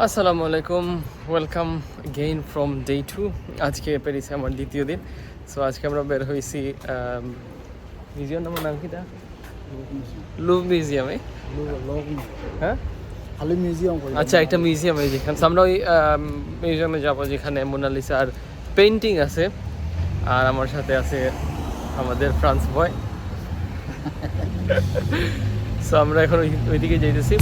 আসসালামু আলাইকুম welcome again from day two আজকে প্যারিসে আমার দ্বিতীয় দিন। সো আজকে আমরা বের হয়েছি মিউজিয়াম নামের নাম কিটা লুভ মিউজিয়ামে হ্যাঁ? মিউজিয়াম আচ্ছা একটা মিউজিয়ামে যেখানে। আমরা ওই মিউজিয়ামে যাব যেখানে মোনালিসার পেন্টিং আছে। আর আমার সাথে আছে আমাদের ফ্রান্স বয় সো আমরা এখন ওই- ওইদিকে যাইতেছি।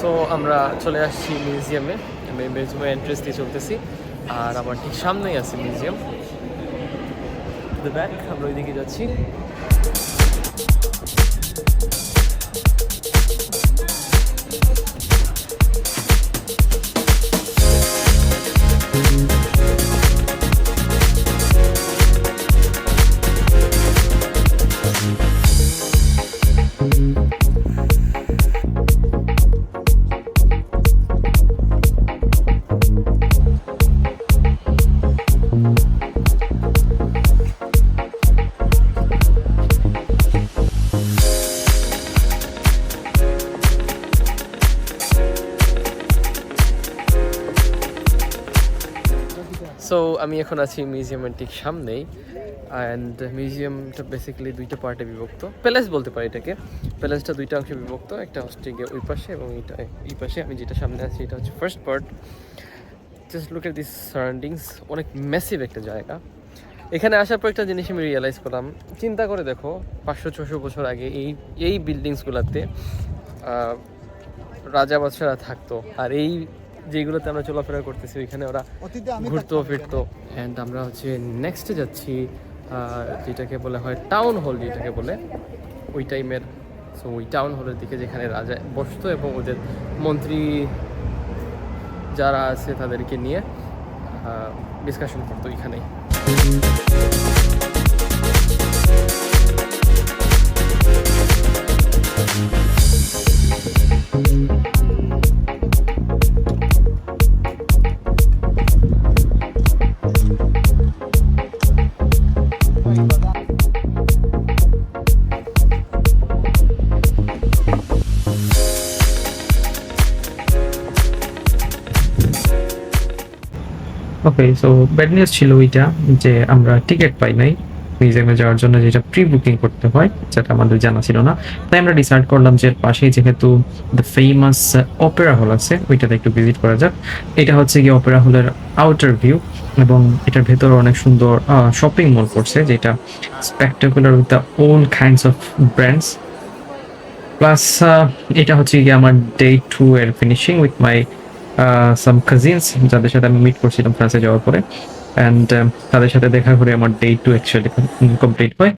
সো আমরা চলে আসছি মিউজিয়ামে আমি মিউজিয়ামে এন্ট্রেন্স দিয়ে চলতেছি। আর আমার ঠিক সামনেই আছে মিউজিয়াম দ্য ব্যাক আমরা ওইদিকে যাচ্ছি। সো আমি এখন আছি মিউজিয়ামের ঠিক সামনেই অ্যান্ড মিউজিয়ামটা বেসিক্যালি দুইটা পার্টে বিভক্ত। প্যালেস বলতে পারি এটাকে। প্যালেসটা দুইটা অংশে বিভক্ত, একটা হচ্ছে গিয়ে ওই পাশে এবং এটা, এই পাশে। আমি যেটা সামনে আছি, এটা হচ্ছে first part just look at this surroundings অনেক ম্যাসিভ একটা জায়গা। এখানে আসার পর একটা জিনিস আমি রিয়েলাইজ করলাম। চিন্তা করে দেখো, পাঁচশো, ছশো বছর আগে এই এই বিল্ডিংসগুলোতে রাজা বাদশারা থাকতো। আর এই যেগুলোতে আমরা চলাফেরা করতেছি ওইখানে ওরা ঘুরতো ফিরতো। অ্যান্ড আমরা হচ্ছে নেক্সটে যাচ্ছি যেটাকে বলা হয় টাউন হল যেটাকে বলে ওই টাইমের সো ওই টাউন হলের দিকে যেখানে রাজা বসতো এবং ওদের মন্ত্রী যারা আছে তাদেরকে নিয়ে ডিসকাশন করতো এখানেই ওকে সো ব্যাড নিউজ ছিল ওইটা যে আমরা টিকিট পাই নাই। মিউজিয়ামে যাওয়ার জন্য যেটা প্রি বুকিং করতে হয় যেটা আমাদের জানা ছিল না। তাই আমরা ডিসাইড করলাম যে পাশেই যেহেতু দ্য ফেমাস অপেরা হল আছে, ওইটাতে একটু ভিজিট করা যাক। এটা হচ্ছে গিয়ে অপেরা হলের আউটার ভিউ এবং এটার ভেতরে অনেক সুন্দর শপিং মল করছে যেটা spectacular with the all kinds of brands plus এটা হচ্ছে গিয়ে আমার ডে টু এর finishing with my some cousins যাদের সাথে আমি মিট করছিলাম ফ্রান্সে যাওয়ার পরে। অ্যান্ড তাদের সাথে দেখা করে আমার ডে টু অ্যাকচুয়ালি কমপ্লিট হয়।